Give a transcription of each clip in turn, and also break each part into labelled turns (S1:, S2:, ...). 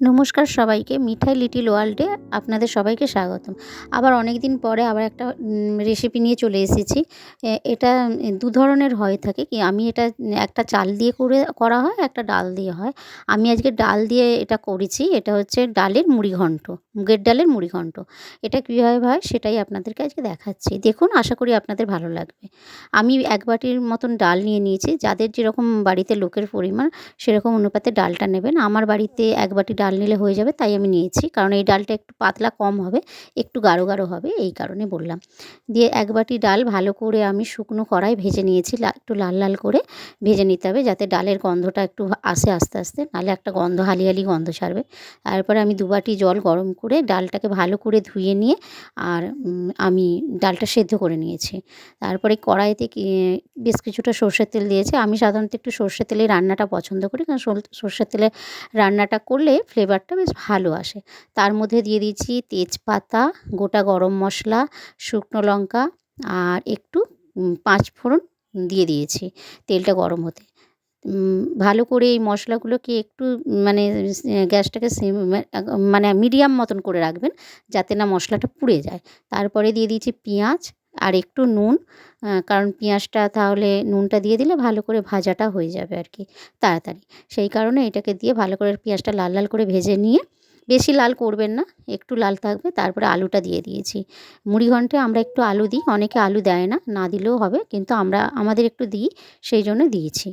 S1: নমস্কার সবাইকে, মিঠাই লিটিল ওয়ার্ল্ডে আপনাদের সবাইকে স্বাগতম। আবার অনেক দিন পরে আবার একটা রেসিপি নিয়ে চলে এসেছি। এটা দু ধরনের হয়ে থাকে কি, আমি এটা একটা চাল দিয়ে করে, করা হয়, একটা ডাল দিয়ে হয়। আমি আজকে ডাল দিয়ে এটা করেছি, এটা হচ্ছে ডালের মুড়ি ঘন্ট, মুগের ডালের মুড়ি ঘন্ট। এটা কীভাবে হয় সেটাই আপনাদেরকে আজকে দেখাচ্ছি। দেখুন, আশা করি আপনাদের ভালো লাগবে। আমি এক বাটির মতন ডাল নিয়ে নিয়েছি, যাদের যেরকম বাড়িতে লোকের পরিমাণ, সেরকম অনুপাতে ডালটা নেবেন। আমার বাড়িতে এক বাটি ডাল নিলে হয়ে যাবে, তাই আমি নিয়েছি। কারণ এই ডালটা একটু পাতলা কম হবে, একটু গাঢ় গাঢ় হবে, এই কারণে বললাম। দিয়ে এক বাটি ডাল ভালো করে আমি শুকনো কড়াই ভেজে নিয়েছি একটু লাল লাল করে ভেজে নিতে হবে, যাতে ডালের গন্ধটা একটু আসে আস্তে আস্তে, নাহলে একটা গন্ধ, হালি হালি গন্ধ ছাড়বে তারপরে আমি দু বাটি জল গরম করে ডালটাকে ভালো করে ধুয়ে নিয়ে আর আমি ডালটা সেদ্ধ করে নিয়েছি। তারপরে কড়াইতে বেশ কিছুটা সর্ষের তেল দিয়েছি। আমি সাধারণত একটু সর্ষের তেলে রান্নাটা পছন্দ করি, কারণ সর- সর্ষের তেলে রান্নাটা করলে ফ্লেভারটা বেশ ভালো আসে। তার মধ্যে দিয়ে দিয়েছি তেজপাতা, গোটা গরম মশলা, শুকনো লঙ্কা আর একটু পাঁচ ফোড়ন দিয়ে দিয়েছি তেলটা গরম হতে। ভালো করে এই মশলাগুলোকে একটু মানে গ্যাসটাকে মানে মিডিয়াম মতন করে রাখবেন যাতে না মশলাটা পুড়ে যায়। তারপরে দিয়ে দিয়েছি পেঁয়াজ আর একটু নুন কারণ পেঁয়াজটা তাহলে নুনটা দিয়ে দিলে ভালো করে ভাজাটা হয়ে যাবে আর কি তাড়াতাড়ি। সেই কারণে এটাকে দিয়ে ভালো করে পেঁয়াজটা লাল লাল করে ভেজে নিয়ে, বেশি লাল করবেন না, একটু লাল থাকবে, তারপরে আলুটা দিয়ে দিয়েছি। মুড়ি ঘন্টে আমরা একটু আলু দিই, অনেকে আলু দেয় না না দিলেও হবে, কিন্তু আমরা, আমাদের একটু দিই, সেই জন্য দিয়েছি।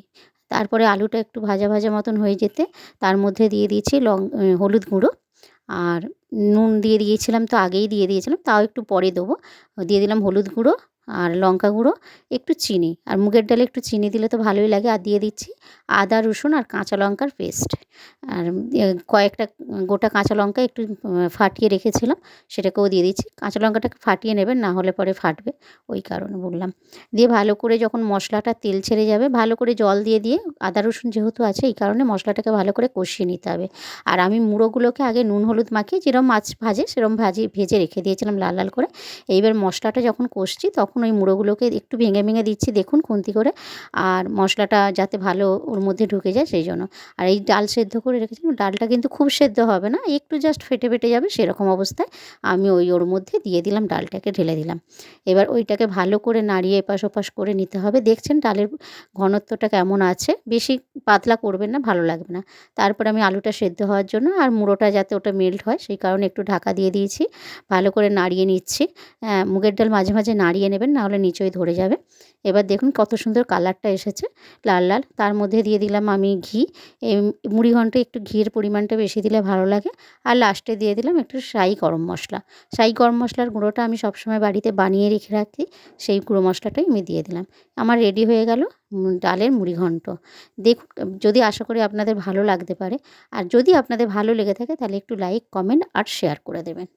S1: তারপরে আলুটা একটু ভাজা ভাজা মতন হয়ে যেতে, তার মধ্যে দিয়ে দিয়েছি লং হলুদ গুঁড়ো, আর নুন দিয়ে দিয়েছিলাম তো আগেই দিয়ে দিয়েছিলাম, তাও একটু পরে দেবো। দিয়ে দিলাম হলুদ গুঁড়ো। আর লঙ্কা গুঁড়ো, একটু চিনি। আর মুগের ডালে একটু চিনি দিলে তো ভালোই লাগে। আর দিয়ে দিচ্ছি আদা, রসুন আর কাঁচা লঙ্কার পেস্ট। আর কয়েকটা গোটা কাঁচা লঙ্কা একটু ফাটিয়ে রেখেছিলাম। সেটাকেও দিয়ে দিচ্ছি। কাঁচা লঙ্কাটাকে ফাটিয়ে নেবেন, না হলে পরে ফাটবে। ওই কারণে বললাম। দিয়ে ভালো করে যখন মশলাটা তেল ছেড়ে যাবে, ভালো করে জল দিয়ে দিয়ে, আদা, রসুন যেহেতু আছে, এই কারণে মশলাটাকে ভালো করে কষিয়ে নিতে হবে। আর আমি মুড়োগুলোকে আগে নুন, হলুদ মাখিয়ে যেরকম মাছ ভাজে সেরকম ভাজি, ভেজে রেখে দিয়েছিলাম লাল লাল করে। এইবার মশলাটা যখন কষছি, তখন ওই মুড়োগুলোকে একটু ভেঙে ভেঙে দিচ্ছি, দেখুন খুন্তি করে। আর মশলাটা যাতে ভালো ওর মধ্যে ঢুকে যায় সেই জন্য। আর এই ডাল সেদ্ধ করে রেখেছিলাম, ডালটা কিন্তু খুব সেদ্ধ হবে না, একটু জাস্ট ফেটে ফেটে যাবে সেরকম অবস্থায় আমি ওই ওর মধ্যে দিয়ে দিলাম, ডালটাকে ঢেলে দিলাম। এবার ওইটাকে ভালো করে নাড়িয়ে এপাশ ওপাশ করে নিতে হবে। দেখছেন ডালের ঘনত্বটা কেমন আছে, বেশি পাতলা করবেন না, ভালো লাগবে না। তারপর আমি আলুটা সেদ্ধ হওয়ার জন্য আর মুড়োটা যাতে ওটা মেল্ট হয়, সেই কারণে একটু ঢাকা দিয়ে দিয়েছি। ভালো করে নাড়িয়ে নিচ্ছি। মুগের ডাল মাঝে মাঝে নাড়িয়ে নেবেন নাহলে নিচই ধরে যাবে এবার দেখুন কত সুন্দর কালারটা এসেছে, লাল লাল। তার মধ্যে দিয়ে দিলাম আমি ঘি। এই মুড়ি ঘন্টে একটু ঘিয়ের পরিমাণটা বেশি দিলে ভালো লাগে। আর লাস্টে দিয়ে দিলাম একটু শাই গরম মশলা। শাই গরম মশলার গুঁড়োটা আমি সবসময় বাড়িতে বানিয়ে রেখে রাখি, সেই গুঁড়ো মশলাটাই আমি দিয়ে দিলাম। আমার রেডি হয়ে গেল ডালের মুড়ি ঘন্ট। দেখুন, যদি আশা করি আপনাদের ভালো লাগতে পারে। আর যদি আপনাদের ভালো লেগে থাকে তাহলে একটু লাইক কমেন্ট আর শেয়ার করে দেবেন।